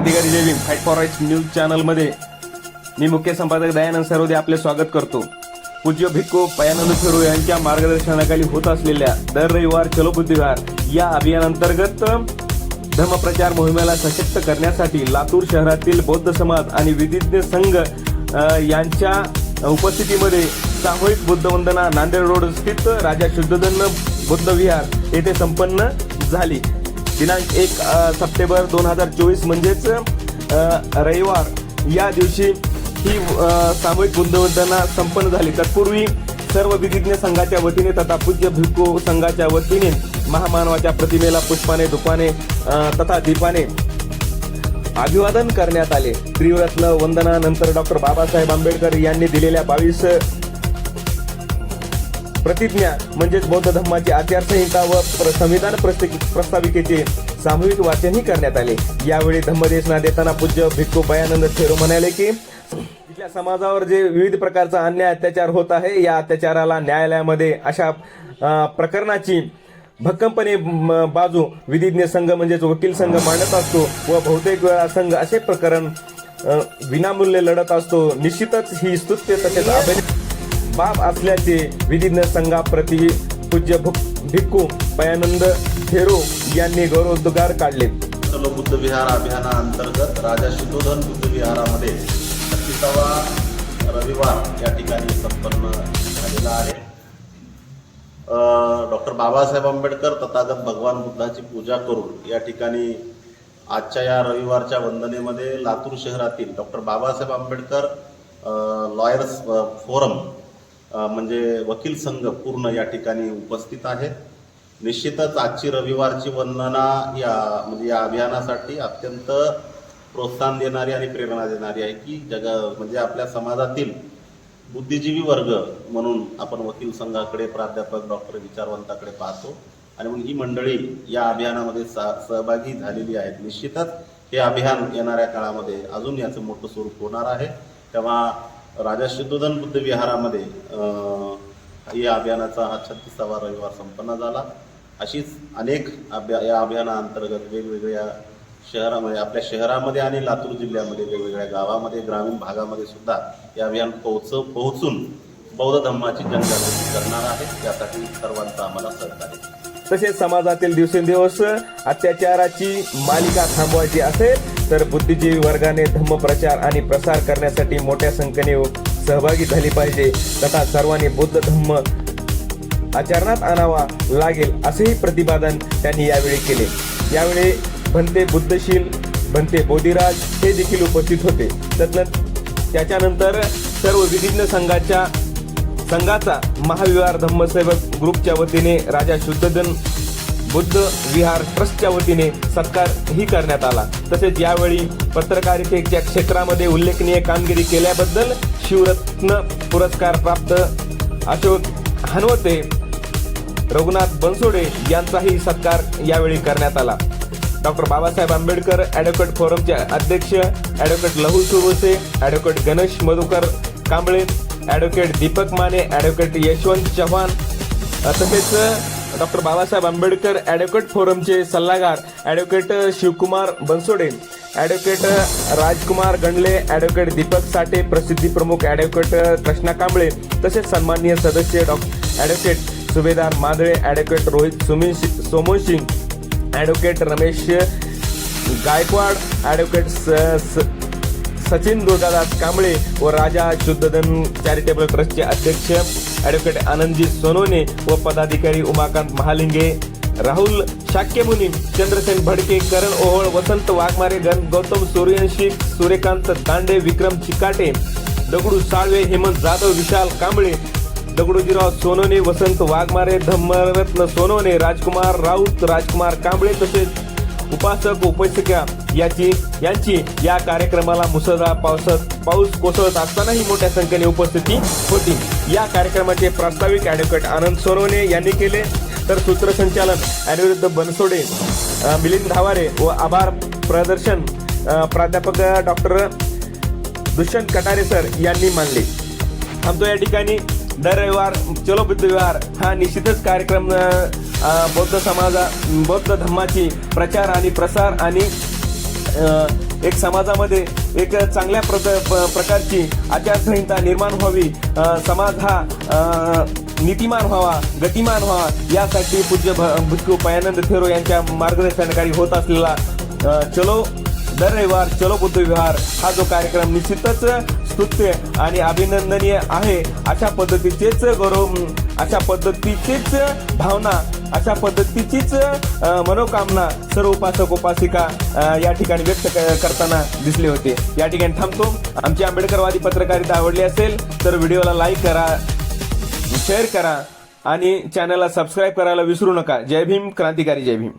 क्रांतिकारी जैविक fight for rights news चॅनलमध्ये मी मुख्य संपादक दयानंद सरोदे आपले स्वागत करतो. पूज्य भिक्खू पयानंद फेरू यांच्या मार्गदर्शनाखाली होत असलेल्या दर रविवार चलो बुद्धिवार या अभियानांतर्गत धर्मप्रचार मोहिमेला सशक्त करण्यासाठी लातूर शहरातील बौद्ध समाज आणि विधिज्ञ संघ यांच्या उपस्थितीमध्ये सामूहिक बुद्ध वंदना नांदेड रोड स्थित राजा शुद्धधन बुद्ध विहार येथे संपन्न झाली. दिनांक एक सप्टेंबर दोन हजार चोवीस म्हणजेच रविवार. या दिवशी ही सामूहिक बुद्धवंदना संपन्न झाली. तत्पूर्वी सर्व विधिज्ञ संघाच्या वतीने तथा पूज्य भिक्खू संघाच्या वतीने महामानवाच्या प्रतिमेला पुष्पाने दुपाने तथा दीपाने अभिवादन करण्यात आले. त्रिरत्न वंदनानंतर डॉक्टर बाबासाहेब आंबेडकर यांनी दिलेल्या बावीस प्रतिज्ञा म्हणजेच बौद्ध धर्माची आचारसंहिता व प्र- संविधान प्रस्ताविकेचे सामूहिक वाचनही करण्यात आले. यावेळी धम्मदेशना देताना पूज्य भिक्खू भयानंद थेरो म्हणाले की इथल्या समाजावर जे विविध प्रकारचा अन्याय अत्याचार होत आहे या अत्याचाराला न्यायालयामध्ये अशा प्रकरणाची भक्कमपणे म, बाजू विधिज्ञ संघ म्हणजेच वकील संघ मांडत असतो व बहुतेक वेळा संघ असे प्रकरण विनामूल्य लढत असतो. निश्चितच ही स्तुत्य तसेच अभिनय बाब असल्याचे विधिज्ञ संघाप्रती पूज्य भिक्खू पयानंद थेरो यांनी गौरवोद्गार काढले. चलो बुद्ध विहार अभियानाअंतर्गत राजा शुद्धोधन बुद्ध विहारामध्ये छत्तीसावा रविवार या ठिकाणी संपन्न झालेला आहे. डॉक्टर बाबासाहेब आंबेडकर तथागत भगवान बुद्धाची पूजा करून या ठिकाणी आजच्या या रविवारच्या वंदनेमध्ये लातूर शहरातील doctor Babasaheb Ambedkar lawyers forum म्हणजे वकील संघ पूर्ण या ठिकाणी उपस्थित आहेत. निश्चितच आजची रविवारची वंदना या म्हणजे या अभियानासाठी अत्यंत प्रोत्साहन देणारी आणि प्रेरणा देणारी आहे की जग म्हणजे आपल्या समाजातील बुद्धिजीवी वर्ग म्हणून आपण वकील संघाकडे प्राध्यापक डॉक्टर विचारवंताकडे पाहतो. आणि म्हणून ही मंडळी या अभियानामध्ये सा सहभागी झालेली आहेत. निश्चितच हे अभियान येणाऱ्या काळामध्ये अजून याचं मोठं स्वरूप होणार आहे. तेव्हा राजा शुद्धोधन बुद्ध विहारामध्ये या अभियानाचा हा छत्तीसावा रविवार संपन्न झाला अशीच अनेक अभ्या या अभियानाअंतर्गत वेगवेगळ्या शहरामध्ये आपल्या शहरामध्ये आणि लातूर जिल्ह्यामध्ये वेगवेगळ्या गावामध्ये ग्रामीण भागामध्ये सुद्धा हे अभियान पोहोच पोहोचून बौद्ध धर्माची जनजागृती करणार आहे यासाठी सर्वांचा आम्हाला सहकार्य आहे. तसेच समाजातील दिवसेंदिवस अत्याचाराची मालिका थांबवायची असेल तर बुद्धिजीवी वर्गाने धम्म प्रचार आणि प्रसार करण्यासाठी मोठ्या संख्येने सहभागी झाली पाहिजे. तथा सर्वांनी बुद्ध धम्म आचरणात आणावा लागेल असेही प्रतिपादन त्यांनी यावेळी केले. यावेळी भंते बुद्धशील भंते बोधिराज हे देखील उपस्थित होते. तदन- त्याच्यानंतर सर्व विधिज्ञ संघाच्या संघाचा महाविहार धम्मसेवक ग्रुपच्या वतीने राजा शुद्धधन बुद्ध विहार ट्रस्टच्या वतीने सत्कारही करण्यात आला. तसेच यावेळी पत्रकारितेच्या क्षेत्रामध्ये उल्लेखनीय कामगिरी केल्याबद्दल शिवरत्न पुरस्कार प्राप्त अशोक हनवते रघुनाथ बनसोडे यांचाही सत्कार यावेळी करण्यात आला. डॉक्टर बाबासाहेब आंबेडकर ॲडव्होकेट फोरमचे अध्यक्ष advocate Lahu Suravase advocate Ganesh Madhukar Kamble advocate Deepak Mane advocate Yashwant Chavan तसेच डॉक्टर बाबासाहेब आंबेडकर ॲडव्होकेट फोरमचे सल्लागार advocate Shivkumar Bansode advocate Rajkumar Ganle advocate Deepak Sathe प्रसिद्धी प्रमुख ॲडव्होकेट कृष्णा कांबळे तसेच सन्माननीय सदस्य डॉ advocate Subhedar Mandale advocate Rohit Sumin Singh advocate Ramesh Gaikwad advocate स- स- सचिन दुर्गादास कांबळे व राजा शुद्धधन चॅरिटेबल ट्रस्टचे अध्यक्ष ॲडव्होकेट आनंदजी सोनोने व पदाधिकारी उमाकांत महालिंगे राहुल शाक्यमुनी चंद्रसेन भडके करण ओहोळ वसंत वाघमारे गण गौतम सूर्यवंशी सूर्यकांत दांडे विक्रम चिकाटे दगडू साळवे हेमंत जाधव विशाल कांबळे दगडूजीराव सोनोने वसंत वाघमारे धम्मरत्न सोनोने राजकुमार राऊत राजकुमार कांबळे तसेच उपासक उपासिका याची यांची या कार्यक्रमाला मुसळधार पावसात पाऊस कोसळत असतानाही मोठ्या संख्येने उपस्थिती होती. या कार्यक्रमाचे प्रास्ताविक ॲडव्होकेट आनंद सोनवणे यांनी केले. तर सूत्रसंचालन अनिरुद्ध बनसोडे मिलिंद धावारे व आभार प्रदर्शन प्राध्यापक डॉक्टर दुष्यंत कटारे सर यांनी मानले. थांबतो या ठिकाणी. दर रविवार चलो बुद्ध विहार हा निश्चितच कार्यक्रम बौद्ध समाजा बौद्ध धर्माची प्रचार आणि प्रसार आणि एक समाजामध्ये एक चांगल्या प्रद- प- प्रकारची आचारसंहिता निर्माण व्हावी. समाज हा नीतिमान व्हावा गतिमान व्हावा यासाठी पूज्य भ- भिक्खू पयानंद थेरो यांच्या मार्गदर्शनाखाली होत असलेला चलो दर रविवार चलो बुद्ध विहार हा जो कार्यक्रम निश्चितच स्तुत्य आणि अभिनंदनीय आहे. अशा पद्धतीचेच गौरव अशा पद्धतीचीच भावना अशा पद्धतीचीच मनोकामना सर्व उपासक उपासिका या ठिकाणी व्यक्त क- करताना दिसले होते. या ठिकाणी थांबतो. आमची आंबेडकरवादी पत्रकारिता आवडली असेल तर व्हिडिओला लाईक करा शेअर करा आणि चॅनलला सबस्क्राईब करायला विसरू नका. जय भीम क्रांतिकारी जय भीम.